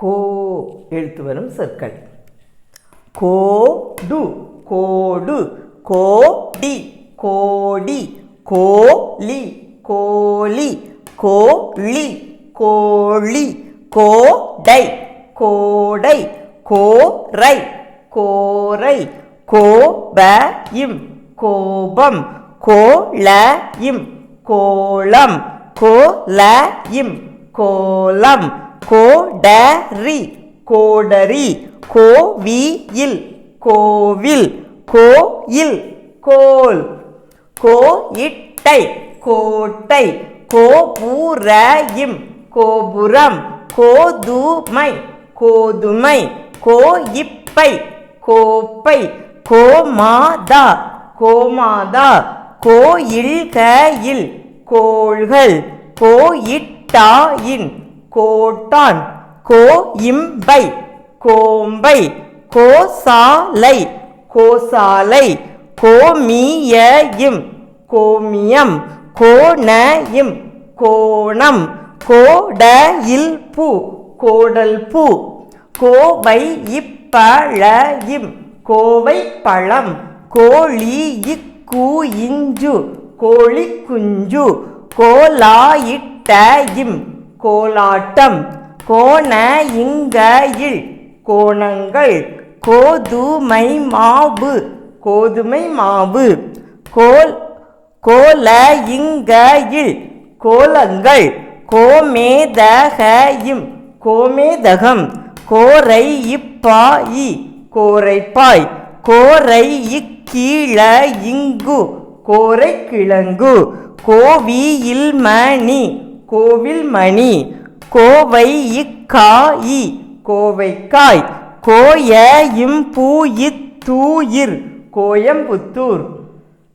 கோ எழுத்து வரும் சொற்கள். கோடு கோடு கோடி கோடி கோலி கோலி கோழி கோழி கோடை கோடை கோரை கோரை கோபம் கோபம் கோளம் கோலம் கோலம் கோலம் கோடரி. கோடரி. கோவியில். கோவில். கோயில். கோல். கோயிட்டை. கோட்டை. கோபுரையும். கோபுரம். கோதுமை. கோதுமை. கோயிப்பை. கோப்பை. கோமாதா. கோமாதா. கோயில்கையில். கோள்கள். கோயிட்டாயின். கோட்டான். கோயிம்பை கோம்பை. கோசாலை. கோசாலை. கோமியம் கோமியம். கோணயம். கோணம். கோடையில் பூ கோடல் பூ கோவை இப்பழையும் கோவை பழம் கோழி இக்கு இஞ்சு. கோழி குஞ்சு கோலாயிட்டையும். கோலாட்டம். கோண இங்கையில் கோணங்கள். கோதுமை மாவு. கோதுமை மாவு. கோல் கோல இங்கையில் கோலங்கள். கோமேதக இம் கோமேதகம். கோரை இப்பாயி. கோரைப்பாய். கோரை இக்கீழ இங்கு. கோரை கிழங்கு கோவியில் மணி கோவில் மணி. கோவை இக்காயி கோவைக்காய். கோய இம்பூயித்தூயிர் கோயம்புத்தூர்.